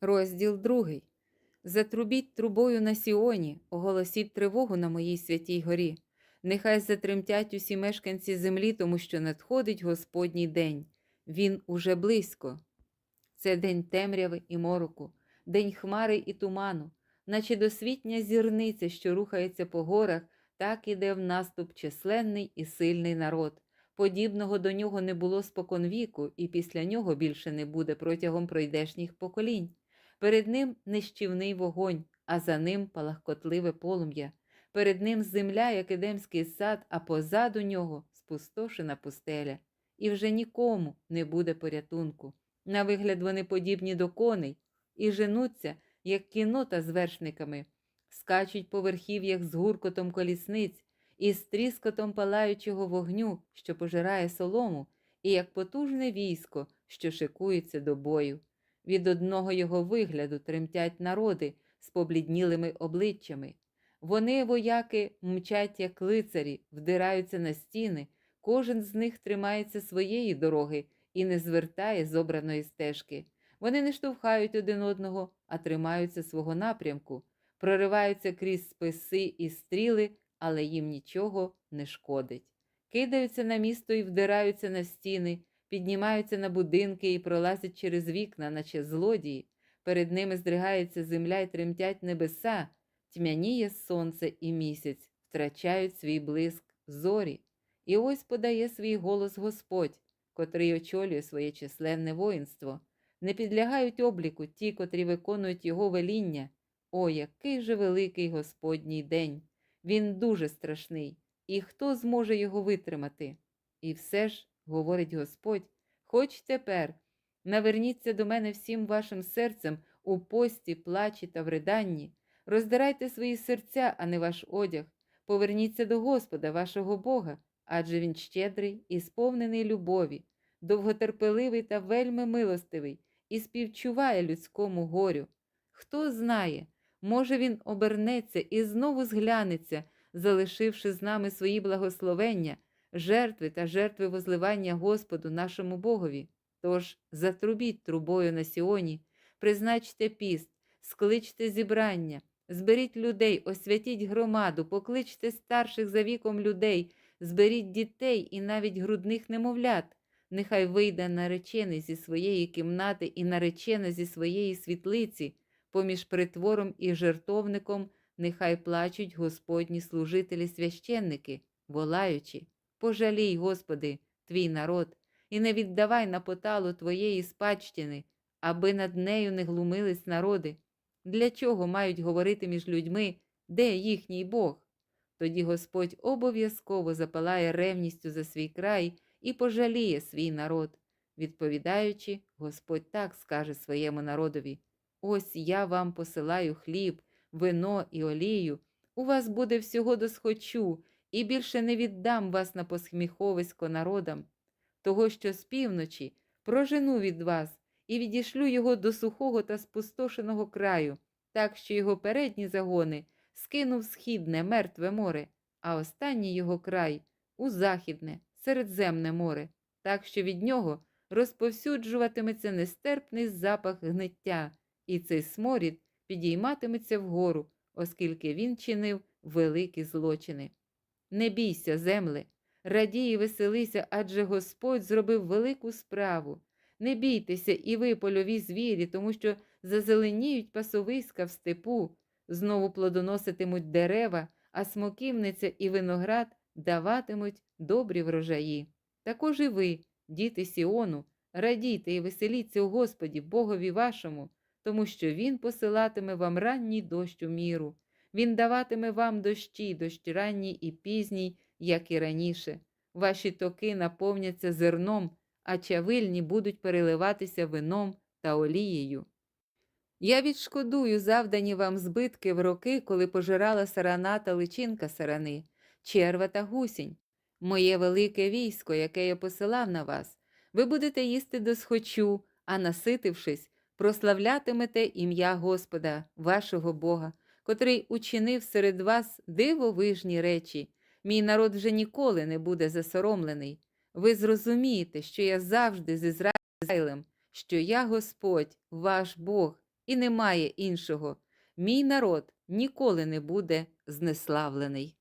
Розділ другий. Затрубіть трубою на Сіоні, оголосіть тривогу на моїй святій горі. Нехай затремтять усі мешканці землі, тому що надходить Господній день. Він уже близько. Це день темряви і мороку, день хмари і туману, наче досвітня зірниця, що рухається по горах, так іде в наступ численний і сильний народ. Подібного до нього не було споконвіку, і після нього більше не буде протягом пройдешніх поколінь. Перед ним нищівний вогонь, а за ним палахкотливе полум'я. Перед ним земля, як едемський сад, а позаду нього спустошена пустеля. І вже нікому не буде порятунку. На вигляд вони подібні до коней і женуться, як кінота з вершниками, скачуть по верхів'ях з гуркотом колісниць і з тріскотом палаючого вогню, що пожирає солому, і як потужне військо, що шикується до бою. Від одного його вигляду тремтять народи з побліднілими обличчями. Вони, вояки, мчать, як лицарі, вдираються на стіни, кожен з них тримається своєї дороги і не звертає з обраної стежки. Вони не штовхають один одного, а тримаються свого напрямку, прориваються крізь списи і стріли, але їм нічого не шкодить. Кидаються на місто і вдираються на стіни, піднімаються на будинки і пролазять через вікна, наче злодії. Перед ними здригається земля і тремтять небеса, тьмяніє сонце і місяць, втрачають свій блиск зорі. І ось подає свій голос Господь, котрий очолює своє численне воїнство. Не підлягають обліку ті, котрі виконують його веління. О, який же великий Господній день! Він дуже страшний, і хто зможе його витримати? І все ж, говорить Господь, хоч тепер наверніться до мене всім вашим серцем у пості, плачі та вриданні, роздирайте свої серця, а не ваш одяг, поверніться до Господа, вашого Бога, адже Він щедрий і сповнений любові, довготерпеливий та вельми милостивий, і співчуває людському горю. Хто знає, може він обернеться і знову зглянеться, залишивши з нами свої благословення, жертви та жертви возливання Господу нашому Богові. Тож затрубіть трубою на Сіоні, призначте піст, скличте зібрання, зберіть людей, освятіть громаду, покличте старших за віком людей, зберіть дітей і навіть грудних немовлят. Нехай вийде наречений зі своєї кімнати і наречена зі своєї світлиці, поміж притвором і жертовником, нехай плачуть Господні служителі священники, волаючи, пожалій, Господи, твій народ, і не віддавай на поталу твоєї спадщини, аби над нею не глумились народи. Для чого мають говорити між людьми, де їхній Бог? Тоді Господь обов'язково запалає ревністю за свій край і пожаліє свій народ. Відповідаючи, Господь так скаже своєму народові: Ось я вам посилаю хліб, вино і олію, у вас буде всього досхочу, і більше не віддам вас на посміховисько народам. Того, що з півночі прожену від вас і відішлю його до сухого та спустошеного краю, так що його передні загони скинув східне мертве море, а останній його край у західне, середземне море, так що від нього розповсюджуватиметься нестерпний запах гниття, і цей сморід підійматиметься вгору, оскільки він чинив великі злочини. Не бійся, земле, радій і веселися, адже Господь зробив велику справу. Не бійтеся і ви, польові звірі, тому що зазеленіють пасовиська в степу, знову плодоноситимуть дерева, а смоківниця і виноград даватимуть добрі врожаї. Також і ви, діти Сіону, радійте і веселіться у Господі, Богові вашому, тому що Він посилатиме вам ранній дощ у міру. Він даватиме вам дощі, дощ ранній і пізній, як і раніше. Ваші токи наповняться зерном, а чавильні будуть переливатися вином та олією. Я відшкодую завдані вам збитки в роки, коли пожирала сарана та личинка сарани, черва та гусінь. Моє велике військо, яке я посилав на вас, ви будете їсти досхочу, а наситившись, прославлятимете ім'я Господа, вашого Бога, котрий учинив серед вас дивовижні речі. Мій народ вже ніколи не буде засоромлений. Ви зрозумієте, що я завжди з Ізраїлем, що я Господь, ваш Бог, і немає іншого. Мій народ ніколи не буде знеславлений.